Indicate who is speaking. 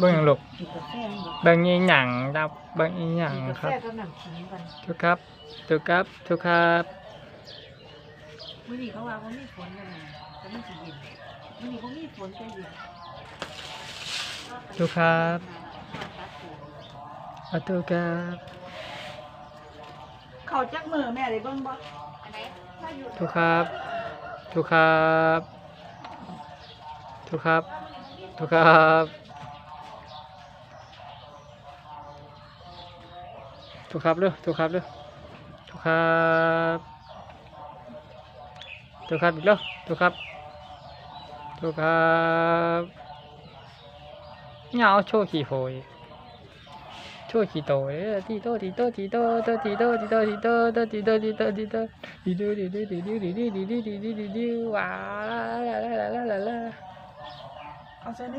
Speaker 1: เบิ่งลูก
Speaker 2: กินกาแฟมันบ่
Speaker 1: เบิ่งอีหยังครับเบิ่งอีหยัง
Speaker 2: กินกา
Speaker 1: ค
Speaker 2: แฟ
Speaker 1: รับ
Speaker 2: กับน้ำขิงกัน
Speaker 1: ทุกครับทุกครับทุกครับ
Speaker 2: มื้อนี้เขาว่าบ่มีฝนกันนะแต่มันสิเย็นมื้อนี้บ่มีฝนแต่เย็น
Speaker 1: ทุกครับขอโทษครับ
Speaker 2: เขาจักมือแม่ได้เบิ่งบ่
Speaker 1: ทุกครับทุกครับทุกครับทุกครับทุกครับเร็วทุกครับเร็วทุกครับทุกครับอีกแล้วทุกครับทุกครับเนี่ยเอาโชว์ขี่โพย ชว์ขี่โตเอ้ยตีโตตีโตตีโตโตตีโตตีโตตีโตโตตีโตตีโตตีโตตีดูดีดีดีดีดีดีดีดีดีดีดีว้าลาลาลาลาลาลา
Speaker 2: เอาใส่ใน